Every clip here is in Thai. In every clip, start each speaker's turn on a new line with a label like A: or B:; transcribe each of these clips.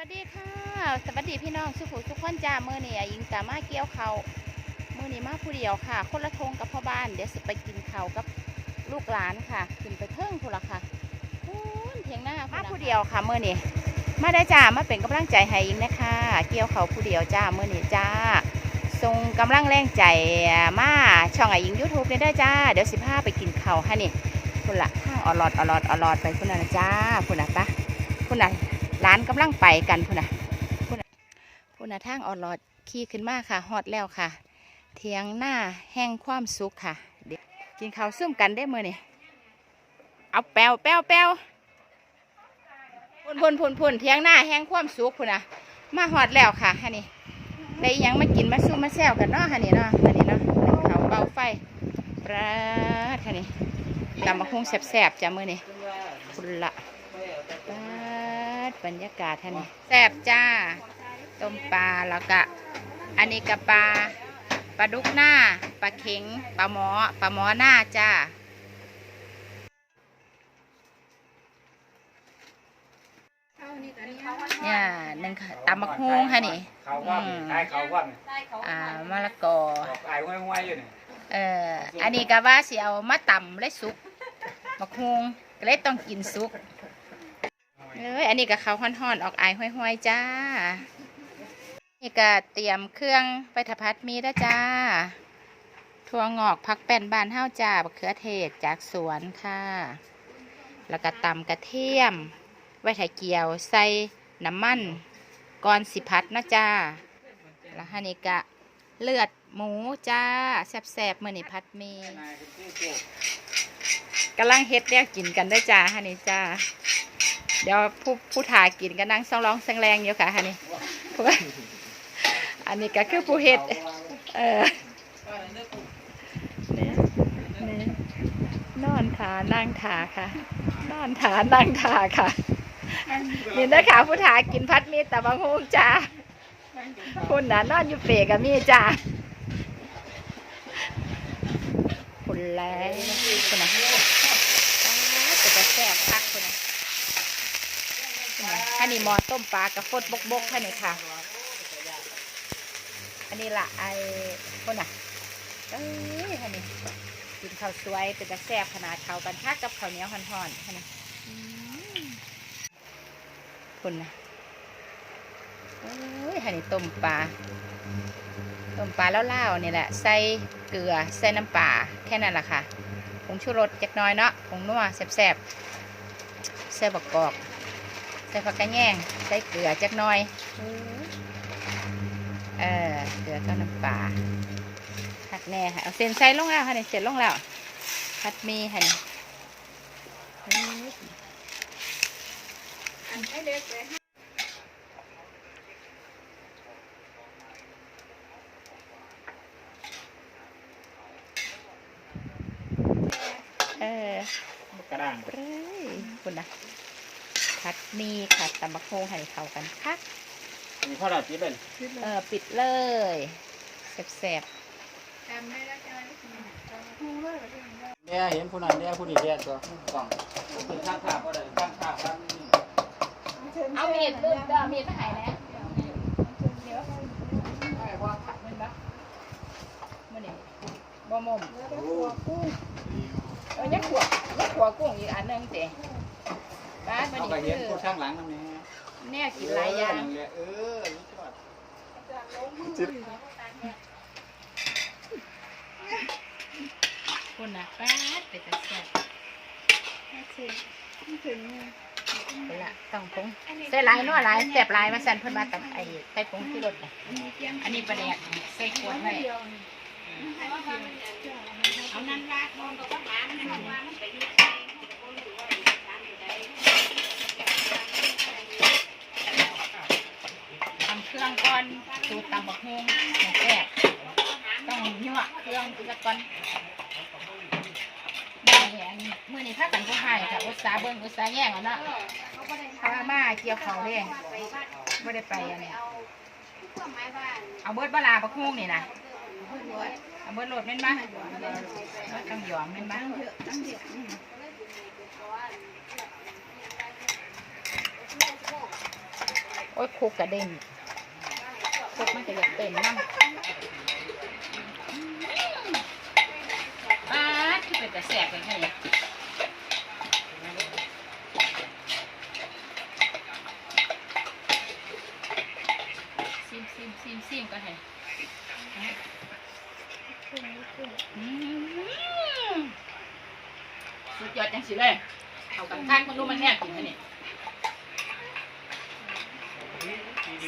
A: วัสดีค่ะ สวัสดีพี่น้องสุขุสุขคนจ้าเมื่อนี่ยิงตามาเกี่ยวเขาวเมื่อนี้มาผู้เดียวค่ะ คนละทงกับพ่อบ้าน เดี๋ยวสิไปกินเขาวกับลูกหลานค่ะขึ้นไปเทิงพูนละค่ะพูนเทียงหน้ามาผู้เดียวค่ะเมื่อนี้มาได้จ้ามาเป็นกำลังใจให้ยิงนะคะ เกี่ยวเขาวผู้เดียวจ้าเมื่อนี้จ้าทรงกำลังแรงใจมาช่องไอ้ยิงยูทูบนี่ได้อจ้า เดี๋ยวสิพาไปกินเขาวให้นี่คุณละข้างออลอดออลอดออลอดไปคุณน่ะนะจ้าคุณน่ะปะคุณน่ะ ร้านกำลังไปกันพุ่นนะพุ่นนะพุ่นนะทางออดลอดขี่ขึ้นมาค่ะฮอดแล้วค่ะ เทียงหน้าแห้งความสุขค่ะเดี๋ยวกินข้าวซุ่มกันได้เมื่อนี่เอาแปวแปวแปวพุ่นพุ่นพุ่นพุ่นเทียงหน้าแห้งความสุขพุ่นนะมาฮอดแล้วค่ะฮะนี่ได้ยังมากินมาซุ่มมาแซวกันเนาะฮะนี่เนาะฮะนี่เนาะเขาเบาไฟปราดฮะนี่ตำมะฮุ่งแสบๆจ้ะมื่อนี่พุ่นละปา ดบรรยากาศท่านนี่แซ่บจ้า ต้มปลาแล้วก็อันนี้กับปลาปลาดุกหน้าปลาเข็งปลาหมอปลาหมอหน้าจ้าเนี่ยหนึ่งค่ะตำมะฮุงค่ะนี่
B: เขาว่า
A: อืม
B: ขายเขาว่า
A: อ่ามะละกอ
B: ออกขายห้วยๆอยู่นี่
A: เอ่ออันนี้ก็ว่าสิเอามาตำเลยสุกมะฮุงก็เลยต้องกินสุก เอ้ยอันนี้ก็เขาห่อนๆ ออกไอายห้อยๆ จ้า นี่ก็เตรียมเครื่องไปถพัดมีแล้วจ้าถั่วงอกผักแป้นบานเฮาจ้าบะเขือเทศจากสวนค่ะ แล้วก็ตำกระเทียม ไว้ถ่เกียวใส่น้ำมันก่อนสิพัดนะจ้า แล้วฮันนีก็เลือดหมูจ้าแซ่บๆเมื่อนี่พัดมีกำลังเฮ็ดเรียกกินกันด้วยจ้าฮันนีจ้า เดี๋ยวผู้ผู้ถ่ายกินก็นั่งซองร้องแซงแรงอยู่ค่ะนนี่อันนี้ก็คือผู้เฮ็ดเออนี่นี่นอนขานั่งขาค่ะ นอนขานั่งขาค่ะนี่นะคะผู้ถ่ายกินพัดมีแต่บางฮูจ้าคุณน่ะนอนอยู่เปรกับมีจ้าคุณแล้วคุณนะจะแซ่บคักคุณนะ อันนี้หมอต้มปลากระฟดบกบกๆแค่นี้ค่ะ อันนี้ละไอ้คนน่ะเอ้ยแค่นี้กินข้าวสวยเป็นตะแซ่บขนาดเขาวกันทักกับข้าวเหนียวห่อนๆแค่นี้คุณนะเอ้ยแค่นี้ต้มปลา ต้มปลาแล้วเล่าๆนี่แหละ ใส่เกลือ ใส่น้ำปลาแค่นั้นแหละค่ะผงชูรสจักน้อยเนาะผงนัวแซ่บๆใส่บักกอก ส่ผักกระแยงใส่เกลือจักหน่อยเออเกลือก็น้ำปลาผักแน่ค่ะเอาเส้นใส่ลงแล้วค่ะเนี่ยเสร็จลงแล้วผัดหมีค่ะนี่เออก
B: ระด้าง
A: เอ้ยคุณนะ ผัดหมีค่ะตำบักโฮงให้เข้ากันค่ะ
B: มีข้าวราดจีเป็น
A: เออปิดเลยแซ่บ
B: เนี่ยเห็นผู้นั้นเนี่ยผู้นี้เรียกตัวกล่องเป็นข้างข้าวก็ได้ข้างข้าวข้าง
A: ๆเอามีดลืมเด้อมีดไปไหนแล้วเดี๋ยวไอ้ว่าผัดมันบ้มื่อนี้บ่มมเออยังขวบยังขวบกุ้งอีกอันหนึงเจ๊ บ้านมื่อ
B: เอา
A: นี้
B: ไปเห็น
A: คือ
B: ผู้ข้างหลังนั่นเอง
A: แน่กินหลายอย่าง
B: เออนี่จอด
A: คนน่ะป้าดเป็นตาแซ่บเอาละต้องพงใส่หลายนัวหลายแซ่บหลายมาสั่นเพิ่นมาตับไอ้ใส่ผงที่รถน่ะอันนี้ประเดี๋ยวใส่ขวดไว้เอานั่นลากมองกับหมามันให้ว่ามันไปอยู่ทำเครื่องก่อนสูตรตำ บักฮงแซ่บต้องยั่วเครื่องอีกสักก่อนได้อันมื่อนี้ถ้ากันผู้ให้ค่ะอุตสาเบิ่งอุตสาแย่งเอาเนาะเพาะว่ามาเกี่ยวเขาเลยไม่ได้ไปอันเนี้ยเอาเบิดบลาบักฮงนี่นะเอาเบิดโหลดแม่นบ้างต้องยอมแม่นบ้างโอ้ยอ้ยโคกกระเด้ง โคกมันจะอยากเต้นนั่งป้าดคือเป็นแต่แสบเป็นไงเนี่ยซิมซิมซิมซิมก็ให้อืมสุดยอดจังสิเลยเอากันข้างคนรู้มันแน่กินไหมเนี่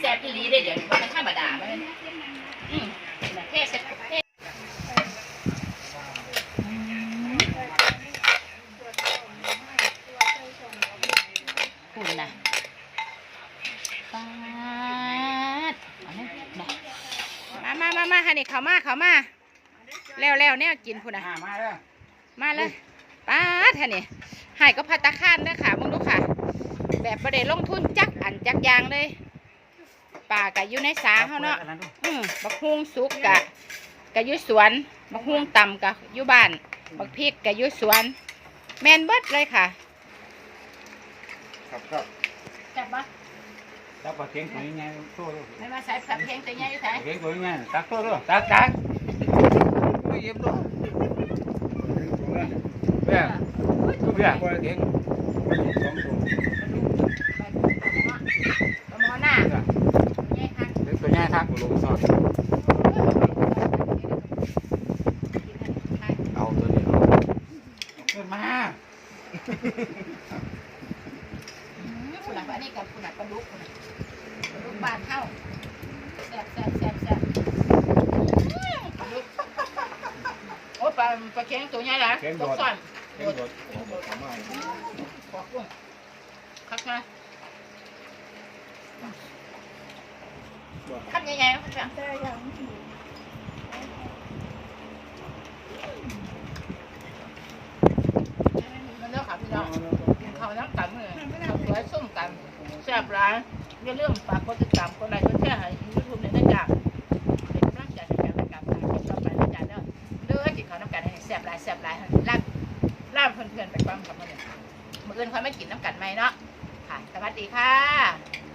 A: แซ่บอีหลีได้เดี๋ยวนี้มันธรรมดาเลยอืมเทศเทศคุณนะปาดเอาเนี่ยนะมามามามาฮะนี่เขามาเขามาแล้วแล้วเนี่ยกินคุณนะ
B: อ่ามาเด้อ
A: มาเลยป้าดท่านี่ใหายก็พัตตาคานเด้อค่ะมึงดูค่ะ แบบประเดี๋ลงทุนจักอันจักอยางเลย ป่ากะอยู่ในสาเขาเนาะอืมบักฮุงสุกกะกะอยู่สวนบักฮุงต่ำกะอยู่บ้านบักพริกกะอยู่สวน แมนเบิดเลยค่ะ
B: ครับครับ
A: จับปะ
B: จับปลาเค็งตัวนี้ไงโซ่ด้วย
A: ไม่มาใส่ผักเพลงตัวใหญ่อยู่ไหน
B: ปลาเค็งตัวนี้ไงตักโซ่ด้วยตักตักไม่เย็บด้วยเบี้ยดูเบี้ยปลาเค็งไม่เย็บสองตัว
A: ปลาหมอหน้าใหญ่ค่ะ
B: เล็กตัวใหญ่ทักลงซอสเอาตัวนี้เอาขึ้นมา
A: คุณหลักอันนี้กับคุณหลักปลาดุกคุณน่ะปลาดุกบานเท่าแซ่บแซ่บแซ่บแซ่บอื้อปลาดุกโอ้ปลาปลาเค็งตัวใหญ่ละตกซ่อน
B: เค็งโดดโดดทำไม
A: ขอกุ้งคักนะคักใหญ่ๆคักมันเลือกค่ะพี่น้องกินข้าวน้ำกัน เลยข้าสวยส้มกันแซ่บร้ายอย่าลืมฝากกดติดตามกดไลค์กดแชร์ให้ยูทูบในนั้นจ้าเป็นกำลังใจในการประกาศการที่ต่อไปนะจ๊ะเด้อเด้อกินข้าวน้ำกันให้แซ่บหลายแซ่บหลายลาบลาบเพื่อนๆไปฟังคำว่าเนี่ยมื่ออื่นเขาไม่กินน้ำกันไหมเนาะค่ะสวัสดีค่ะ